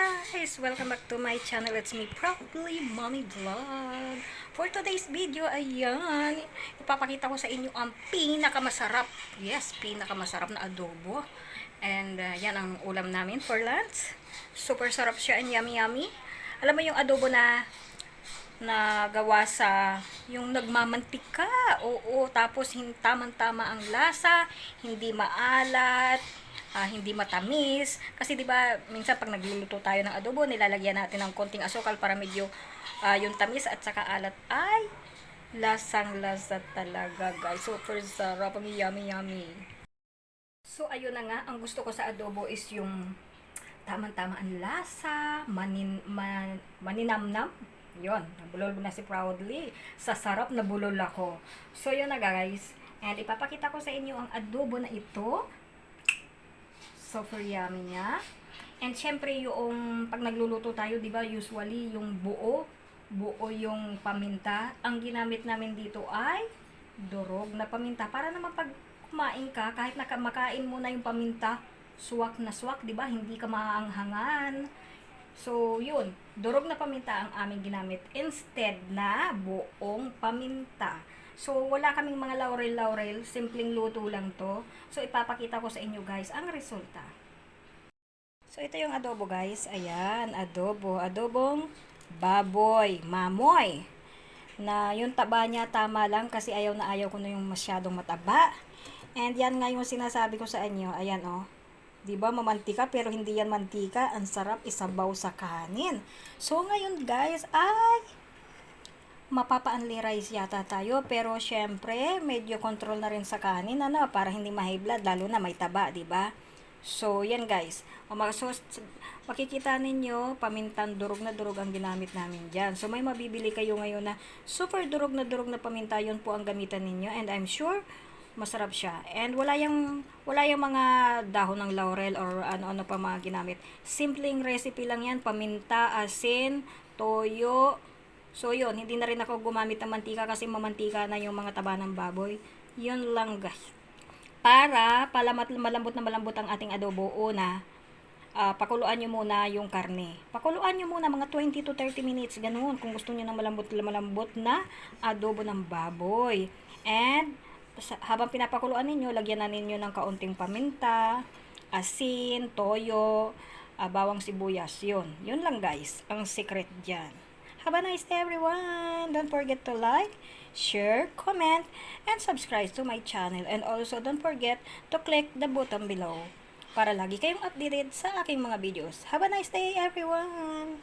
guys! Welcome back to my channel. It's me, Proudly Mommy Vlog. For today's video, ayan, ipapakita ko sa inyo ang pinakamasarap, yes, pinakamasarap na adobo. And uh, yan ang ulam namin for lunch. Super sarap siya and yummy yummy. Alam mo yung adobo na na gawa sa yung nagmamantika. Oo, tapos tamang-tama ang lasa, hindi maalat, ah, hindi matamis. Kasi 'di ba, minsan pag nagluluto tayo ng adobo, nilalagyan natin ng konting asukal para medyo ah, yung tamis at saka alat ay lasang-lasa talaga, guys. Super sarap, ang yummy yummy. So ayun na nga, ang gusto ko sa adobo is yung tamang-tama ang lasa, manin, man, maninamnam. Yon, nabulol na si Proudly. Sa sarap na bulol ako. So yun na guys. And ipapakita ko sa inyo ang adobo na ito. Super yummy niya. And syempre yung pag nagluluto tayo, 'di ba, usually yung buo, buo yung paminta. Ang ginamit namin dito ay durog na paminta para naman pag kumain ka, kahit naka, makain mo na yung paminta, swak na swak, 'di ba? Hindi ka maanghangan. So, yun, durog na paminta ang aming ginamit instead na buong paminta. So, wala kaming mga laurel-laurel, simpleng luto lang to. So, ipapakita ko sa inyo guys ang resulta. So, ito yung adobo guys. Ayan, adobo. Adobong baboy, mamoy. Na yung taba niya tama lang kasi ayaw na ayaw ko na yung masyadong mataba. And yan nga yung sinasabi ko sa inyo. Ayan oh. 'Di ba mamantika pero hindi yan mantika, ang sarap isabaw sa kanin. So ngayon guys, ay mapapa-unli rice yata tayo pero syempre medyo control na rin sa kanin ano para hindi ma-high blood lalo na may taba, 'di ba? So yan guys. O so, makikita ninyo, pamintang durog na durog ang ginamit namin diyan. So may mabibili kayo ngayon na super durog na durog na paminta, yun po ang gamitan ninyo and I'm sure masarap siya. And wala yung wala yung mga dahon ng laurel or ano-ano pa mga ginamit. Simpleng recipe lang yan, paminta, asin, toyo. So yun, hindi na rin ako gumamit ng mantika kasi mamantika na yung mga taba ng baboy. Yun lang guys. Para palamat malambot na malambot ang ating adobo, una, ah, pakuluan nyo muna yung karne. Pakuluan nyo muna mga 20 to 30 minutes, ganun, kung gusto nyo ng malambot malambot na adobo ng baboy. And, habang pinapakuluan ninyo, lagyan na ninyo ng kaunting paminta, asin, toyo, ah, bawang sibuyas. Yun. Yun lang guys. Ang secret dyan. Have a nice day everyone. Don't forget to like, share, comment, and subscribe to my channel. And also don't forget to click the button below para lagi kayong updated sa aking mga videos. Have a nice day everyone.